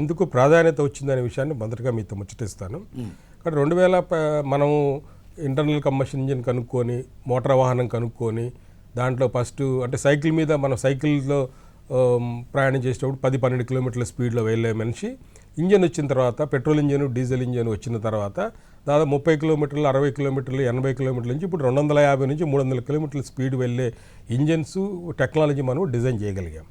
ఎందుకు ప్రాధాన్యత వచ్చిందనే విషయాన్ని మొదటగా మీతో ముచ్చటిస్తాను. కానీ రెండు వేల మనము ఇంటర్నల్ కంబషన్ ఇంజిన్ కనుక్కొని మోటార్ వాహనం కనుక్కొని దాంట్లో ఫస్ట్ అంటే సైకిల్ మీద మనం సైకిల్లో ప్రయాణం చేసేటప్పుడు పది పన్నెండు కిలోమీటర్ల స్పీడ్లో వెళ్ళే మనిషి ఇంజన్ వచ్చిన తర్వాత పెట్రోల్ ఇంజన్ డీజిల్ ఇంజన్ వచ్చిన తర్వాత దాదాపు ముప్పై కిలోమీటర్లు అరవై కిలోమీటర్లు ఎనభై కిలోమీటర్ల నుంచి ఇప్పుడు రెండు వందల యాభై నుంచి మూడు వందల కిలోమీటర్ల స్పీడ్ వెళ్ళే ఇంజన్స్ టెక్నాలజీ మనం డిజైన్ చేయగలిగాం.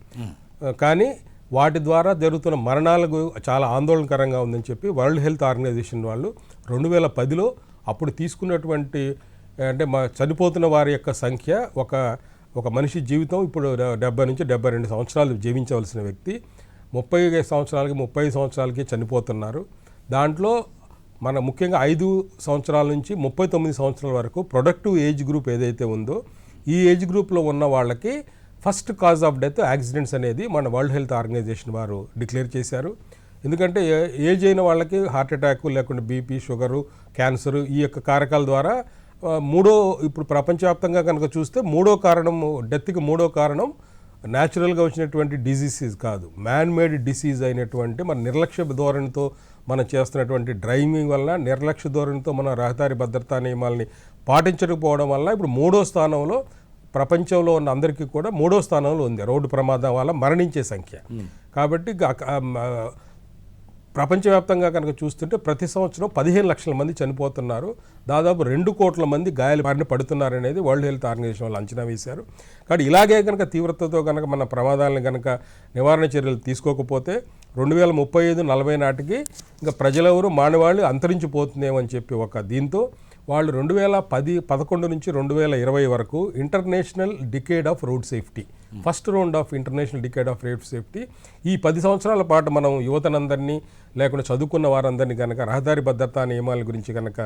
కానీ వాటి ద్వారా జరుగుతున్న మరణాలకు చాలా ఆందోళనకరంగా ఉందని చెప్పి వరల్డ్ హెల్త్ ఆర్గనైజేషన్ వాళ్ళు రెండు వేల పదిలో అప్పుడు తీసుకున్నటువంటి అంటే మా చనిపోతున్న వారి యొక్క సంఖ్య ఒక ఒక మనిషి జీవితం ఇప్పుడు డెబ్బై నుంచి డెబ్బై రెండు సంవత్సరాలు జీవించవలసిన వ్యక్తి ముప్పై సంవత్సరాలకి ముప్పై సంవత్సరాలకి చనిపోతున్నారు. దాంట్లో మన ముఖ్యంగా ఐదు సంవత్సరాల నుంచి ముప్పై తొమ్మిది సంవత్సరాల వరకు ప్రొడక్టివ్ ఏజ్ గ్రూప్ ఏదైతే ఉందో ఈ ఏజ్ గ్రూప్లో ఉన్న వాళ్ళకి first cause of death accidents అనేది మన వరల్డ్ హెల్త్ ఆర్గనైజేషన్ వారు డిక్లేర్ చేశారు. ఎందుకంటే ఏజ్ అయిన వాళ్ళకి హార్ట్ అటాక్ లేకుంటే బీపీ షుగరు క్యాన్సర్ ఈ యొక్క కారకాల ద్వారా మూడో ఇప్పుడు ప్రపంచవ్యాప్తంగా కనుక చూస్తే మూడో కారణం డెత్కి మూడో కారణం న్యాచురల్గా వచ్చినటువంటి డిసీజెస్ కాదు. మ్యాన్ మేడ్ డిసీజ్ అయినటువంటి మన నిర్లక్ష్య ధోరణితో మనం చేస్తున్నటువంటి డ్రైవింగ్ వల్ల నిర్లక్ష్య ధోరణితో మన రహదారి భద్రతా నియమాలని పాటించకపోవడం వల్ల ఇప్పుడు మూడో స్థానంలో ప్రపంచంలో ఉన్న అందరికీ కూడా మూడో స్థానంలో ఉంది. రోడ్డు ప్రమాదం వల్ల మరణించే సంఖ్య. కాబట్టి ప్రపంచవ్యాప్తంగా కనుక చూస్తుంటే ప్రతి సంవత్సరం పదిహేను లక్షల మంది చనిపోతున్నారు. దాదాపు రెండు కోట్ల మంది గాయాల బారిన పడుతున్నారు అనేది వరల్డ్ హెల్త్ ఆర్గనైజేషన్ వాళ్ళు అంచనా వేశారు. కాబట్టి ఇలాగే కనుక తీవ్రతతో కనుక మన ప్రమాదాలను కనుక నివారణ చర్యలు తీసుకోకపోతే రెండు వేల ముప్పై ఐదు నలభై నాటికి ఇంకా ప్రజలెవరు మానవాళి అంతరించిపోతుందేమని చెప్పి ఒక దీంతో వాళ్ళు రెండు వేల పది పదకొండు నుంచి రెండు వేల ఇరవై వరకు international decade of road safety first round of international decade of road safety. ఈ పది సంవత్సరాల పాటు మనం యువతనందరినీ లేకుండా చదువుకున్న వారందరినీ కనుక రహదారి భద్రతా నియమాల గురించి కనుక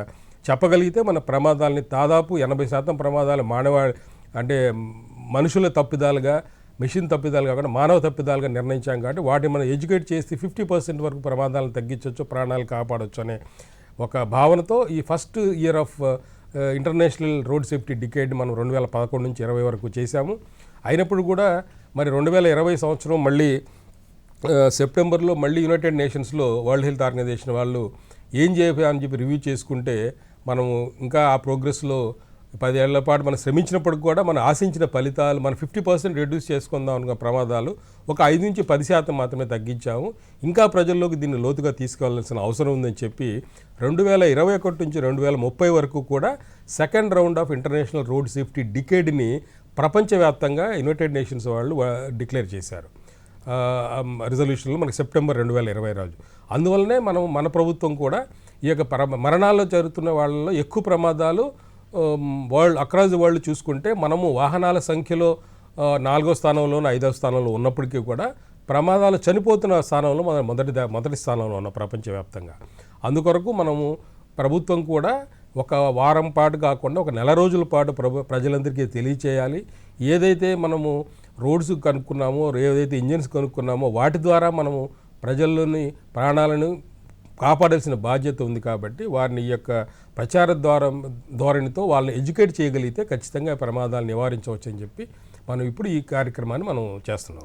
చెప్పగలిగితే మన ప్రమాదాలని దాదాపు ఎనభై శాతం ప్రమాదాలు మానవ అంటే మనుషుల తప్పిదాలుగా మిషన్ తప్పిదాలు కాకుండా మానవ తప్పిదాలుగా నిర్ణయించాం కాబట్టి వాటిని మనం ఎడ్యుకేట్ చేసి ఫిఫ్టీ పర్సెంట్ వరకు ప్రమాదాలను తగ్గించవచ్చు ప్రాణాలు కాపాడొచ్చు అనే ఒక భావనతో ఈ first year of international road safety decade మనం రెండు వేల పదకొండు నుంచి ఇరవై వరకు చేశాము. అయినప్పుడు కూడా మరి రెండు వేల ఇరవై సంవత్సరం మళ్ళీ సెప్టెంబర్లో మళ్ళీ యునైటెడ్ నేషన్స్లో వరల్డ్ హెల్త్ ఆర్గనైజేషన్ వాళ్ళు ఏం చేయాలని చెప్పి రివ్యూ చేసుకుంటే మనము ఇంకా ఆ ప్రోగ్రెస్లో పదేళ్ళ పాటు మనం శ్రమించినప్పుడు కూడా మనం ఆశించిన ఫలితాలు మనం ఫిఫ్టీ పర్సెంట్ రెడ్యూస్ చేసుకుందాం అనుకున్న ప్రమాదాలు ఒక ఐదు నుంచి పది శాతం మాత్రమే తగ్గించాము. ఇంకా ప్రజల్లోకి దీన్ని లోతుగా తీసుకెళ్ళాల్సిన అవసరం ఉందని చెప్పి రెండు వేల ఇరవై ఒకటి నుంచి రెండు వేల ముప్పై వరకు కూడా second round of international road safety డికేడ్ని ప్రపంచవ్యాప్తంగా యునైటెడ్ నేషన్స్ వాళ్ళు డిక్లేర్ చేశారు. రిజల్యూషన్లో మనకి సెప్టెంబర్ రెండు వేల ఇరవై రోజు. అందువల్లనే మనం మన ప్రభుత్వం కూడా ఈ యొక్క పర మరణాల్లో జరుగుతున్న వాళ్ళలో ఎక్కువ ప్రమాదాలు వరల్డ్ అక్రాస్ ది వరల్డ్ చూసుకుంటే మనము వాహనాల సంఖ్యలో నాలుగో స్థానంలోనూ ఐదవ స్థానంలో ఉన్నప్పటికీ కూడా ప్రమాదాలు చనిపోతున్న స్థానంలో మన మొదటి మొదటి స్థానంలో ఉన్న ప్రపంచవ్యాప్తంగా. అందుకొరకు మనము ప్రభుత్వం కూడా ఒక వారం పాటు కాకుండా ఒక నెల రోజుల పాటు ప్రభు ప్రజలందరికీ తెలియచేయాలి. ఏదైతే మనము రోడ్స్ కనుక్కున్నామో ఏదైతే ఇంజిన్స్ కనుక్కున్నామో వాటి ద్వారా మనము ప్రజల్లోని ప్రాణాలను కాపాడాల్సిన బాధ్యత ఉంది కాబట్టి వారిని ఈ యొక్క ప్రచార ద్వారా ధోరణితో వాళ్ళని ఎడ్యుకేట్ చేయగలిగితే ఖచ్చితంగా ప్రమాదాలు నివారించవచ్చు అని చెప్పి మనం ఇప్పుడు ఈ కార్యక్రమాన్ని మనం చేస్తున్నాం.